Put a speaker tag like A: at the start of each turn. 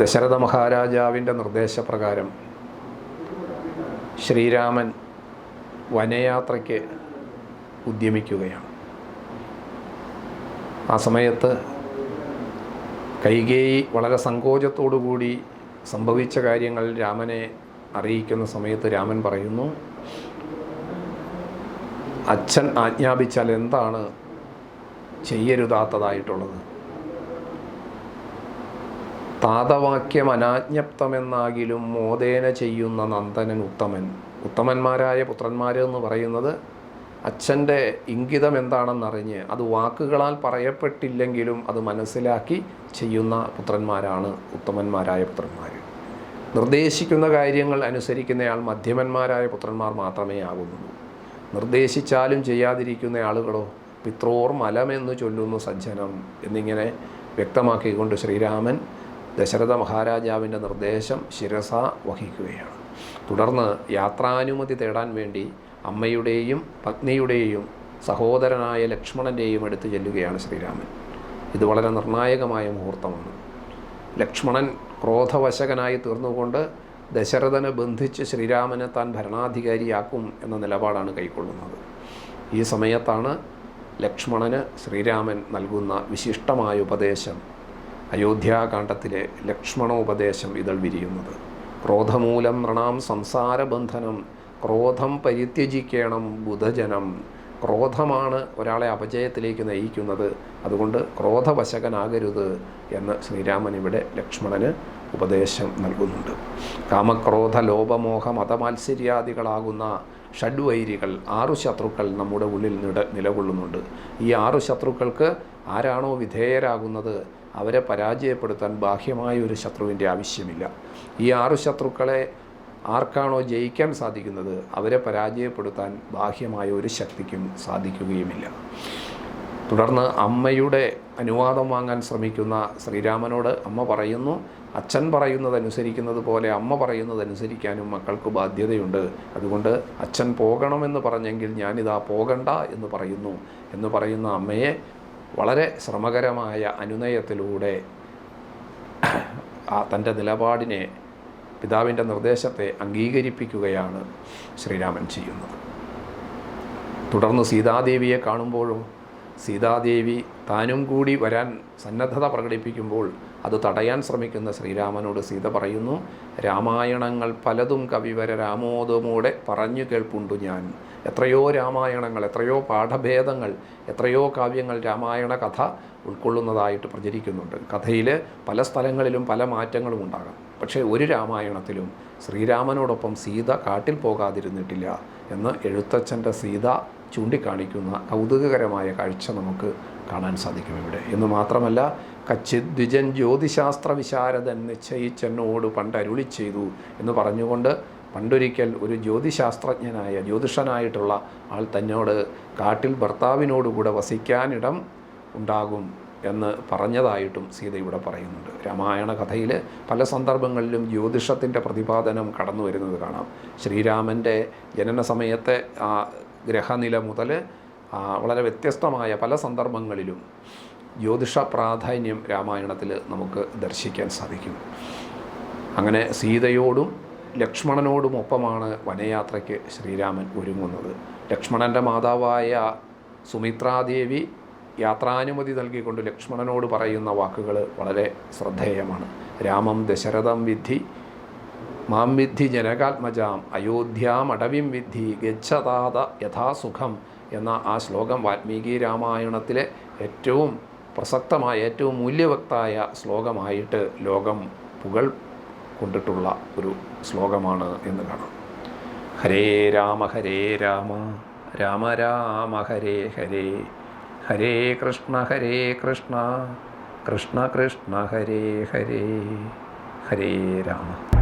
A: ദശരഥ മഹാരാജാവിന്റെ നിർദ്ദേശപ്രകാരം ശ്രീരാമൻ വനയാത്രയ്ക്ക് ഉദ്യമിക്കുകയാണ്. ആ സമയത്ത് കൈകേയി വളരെ സങ്കോചത്തോടുകൂടി സംഭവിച്ച കാര്യങ്ങൾ രാമനെ അറിയിക്കുന്ന സമയത്ത് രാമൻ പറയുന്നു അച്ഛൻ ആജ്ഞാപിച്ചാൽ എന്താണ് ചെയ്യരുതാത്തതായിട്ടുള്ളത്? താതവാക്യം അനാജ്ഞപ്തമെന്നാകിലും മോദേന ചെയ്യുന്ന നന്ദനൻ ഉത്തമൻ. ഉത്തമന്മാരായ പുത്രന്മാർ എന്ന് പറയുന്നത് അച്ഛന്റെ ഇംഗിതം എന്താണെന്നറിഞ്ഞ് അത് വാക്കുകളാൽ പറയപ്പെട്ടില്ലെങ്കിലും അത് മനസ്സിലാക്കി ചെയ്യുന്ന പുത്രന്മാരാണ് ഉത്തമന്മാരായ പുത്രന്മാർ നിർദ്ദേശിക്കുന്ന കാര്യങ്ങൾ അനുസരിക്കുന്നയാൾ മധ്യമന്മാരായ പുത്രന്മാർ മാത്രമേ ആകുന്നുള്ളൂ. നിർദ്ദേശിച്ചാലും ചെയ്യാതിരിക്കുന്ന ആളുകളോ പിത്രോർ മലമെന്ന് ചൊല്ലുന്നു സജ്ജനം എന്നിങ്ങനെ വ്യക്തമാക്കിക്കൊണ്ട് ശ്രീരാമൻ ദശരഥ മഹാരാജാവിന്റെ നിർദ്ദേശം ശിരസ വഹിക്കുകയാണ്. തുടർന്ന് യാത്രാനുമതി തേടാൻ വേണ്ടി അമ്മയുടെയും പത്നിയുടെയും സഹോദരനായ ലക്ഷ്മണന്റെയും അടുത്ത് ചെല്ലുകയാണ് ശ്രീരാമൻ. ഇത് വളരെ നിർണായകമായ മുഹൂർത്തമാണ്. ലക്ഷ്മണൻ ക്രോധവശകനായി തീർന്നുകൊണ്ട് ദശരഥനെ ബന്ധിച്ച് ശ്രീരാമനെ താൻ ഭരണാധികാരിയാക്കും എന്ന നിലപാടാണ് കൈക്കൊള്ളുന്നത്. ഈ സമയത്താണ് ലക്ഷ്മണന് ശ്രീരാമൻ നൽകുന്ന വിശിഷ്ടമായ ഉപദേശം അയോധ്യാകാന്ഡത്തിലെ ലക്ഷ്മണോപദേശം ഇതൾ വിരിയുന്നത്. ക്രോധമൂലം നൃണാം സംസാരബന്ധനം ക്രോധം പരിത്യജിക്കണം ബുധജനം. ക്രോധമാണ് ഒരാളെ അപജയത്തിലേക്ക് നയിക്കുന്നത്. അതുകൊണ്ട് ക്രോധവശകനാകരുത് എന്ന് ശ്രീരാമൻ ഇവിടെ ലക്ഷ്മണന് ഉപദേശം നൽകുന്നുണ്ട്. കാമക്രോധ ലോപമോഹ മതമാത്സര്യാദികളാകുന്ന ഷഡ്വൈരികൾ ആറു ശത്രുക്കൾ നമ്മുടെ ഉള്ളിൽ നിലകൊള്ളുന്നുണ്ട്. ഈ ആറു ശത്രുക്കൾക്ക് ആരാണോ വിധേയരാകുന്നത്? അവരെ പരാജയപ്പെടുത്താൻ ബാഹ്യമായ ഒരു ശത്രുവിന്റെ ആവശ്യമില്ല. ഈ ആറ് ശത്രുക്കളെ ആർക്കാണോ ജയിക്കാൻ സാധിക്കുന്നത് അവരെ പരാജയപ്പെടുത്താൻ ബാഹ്യമായ ഒരു ശക്തിക്കും സാധിക്കുകയുമില്ല. തുടർന്ന് അമ്മയുടെ അനുവാദം വാങ്ങാൻ ശ്രമിക്കുന്ന ശ്രീരാമനോട് അമ്മ പറയുന്നു അച്ഛൻ പറയുന്നതനുസരിക്കുന്നത് പോലെ അമ്മ പറയുന്നതനുസരിക്കാനും മക്കൾക്ക് ബാധ്യതയുണ്ട്. അതുകൊണ്ട് അച്ഛൻ പോകണമെന്ന് പറഞ്ഞെങ്കിൽ ഞാനിതാ പോകണ്ട എന്ന് പറയുന്നു. എന്ന് പറയുന്ന അമ്മയെ വളരെ ശ്രമകരമായ അനുനയത്തിലൂടെ തന്റെ നിലപാടിനെ പിതാവിന്റെ നിർദ്ദേശത്തെ അംഗീകരിപ്പിക്കുകയാണ് ശ്രീരാമൻ ചെയ്യുന്നത്. തുടർന്ന് സീതാദേവിയെ കാണുമ്പോഴും സീതാദേവി താനും കൂടി വരാൻ സന്നദ്ധത പ്രകടിപ്പിക്കുമ്പോൾ അത് തടയാൻ ശ്രമിക്കുന്ന ശ്രീരാമനോട് സീത പറയുന്നു രാമായണങ്ങൾ പലതും കവിവര രാമോദമൂടെ പറഞ്ഞു കേൾപ്പുണ്ടു ഞാൻ. എത്രയോ രാമായണങ്ങൾ എത്രയോ പാഠഭേദങ്ങൾ എത്രയോ കാവ്യങ്ങൾ രാമായണ കഥ ഉൾക്കൊള്ളുന്നതായിട്ട് പ്രചരിക്കുന്നുണ്ട്. കഥയിൽ പല സ്ഥലങ്ങളിലും പല മാറ്റങ്ങളും ഉണ്ടാകാം. പക്ഷേ ഒരു രാമായണത്തിലും ശ്രീരാമനോടൊപ്പം സീത കാട്ടിൽ പോകാതിരുന്നിട്ടില്ല എന്ന് എഴുത്തച്ഛന്റെ സീത ചൂണ്ടിക്കാണിക്കുന്ന കൗതുകകരമായ കാഴ്ച നമുക്ക് കാണാൻ സാധിക്കും ഇവിടെ. എന്ന് മാത്രമല്ല കച്ചിത് ദ്വിജൻ ജ്യോതിശാസ്ത്ര വിശാരദൻ നിശ്ചയിച്ചെന്നോട് പണ്ട് അരുളി ചെയ്തു എന്ന് പറഞ്ഞുകൊണ്ട് പണ്ടൊരിക്കൽ ഒരു ജ്യോതിശാസ്ത്രജ്ഞനായ ജ്യോതിഷനായിട്ടുള്ള ആൾ തന്നോട് കാട്ടിൽ ഭർത്താവിനോടുകൂടെ വസിക്കാനിടം ഉണ്ടാകും എന്ന് പറഞ്ഞതായിട്ടും സീത ഇവിടെ പറയുന്നുണ്ട്. രാമായണ കഥയിൽ പല സന്ദർഭങ്ങളിലും ജ്യോതിഷത്തിന്റെ പ്രതിപാദനം കടന്നു വരുന്നത് കാണാം. ശ്രീരാമന്റെ ജനന സമയത്തെ ആ ഗ്രഹനില മുതൽ വളരെ വ്യത്യസ്തമായ പല സന്ദർഭങ്ങളിലും ജ്യോതിഷ പ്രാധാന്യം രാമായണത്തിൽ നമുക്ക് ദർശിക്കാൻ സാധിക്കും. അങ്ങനെ സീതയോടും ലക്ഷ്മണനോടും ഒപ്പമാണ് വനയാത്രയ്ക്ക് ശ്രീരാമൻ ഒരുങ്ങുന്നത്. ലക്ഷ്മണന്റെ മാതാവായ സുമിത്രാദേവി യാത്രാനുമതി നൽകിക്കൊണ്ട് ലക്ഷ്മണനോട് പറയുന്ന വാക്കുകൾ വളരെ ശ്രദ്ധേയമാണ്. രാമം ദശരഥം വിദ്ധി മാം വിദ്ധി ജനകാത്മജാം അയോധ്യാം അടവിം വിദ്ധി ഗച്ഛതാത യഥാസുഖം എന്ന ആ ശ്ലോകം വാൽമീകി രാമായണത്തിലെ ഏറ്റവും പ്രസക്തമായ ഏറ്റവും മൂല്യവക്തായ ശ്ലോകമായിട്ട് ലോകം പുകൾ കൊണ്ടിട്ടുള്ള ഒരു ശ്ലോകമാണ് എന്ന് കാണാം. ഹരേ രാമ ഹരേ രാമ രാമ രാമ ഹരേ ഹരേ ഹരേ കൃഷ്ണ ഹരേ കൃഷ്ണ കൃഷ്ണ കൃഷ്ണ ഹരേ ഹരേ ഹരേ രാമ.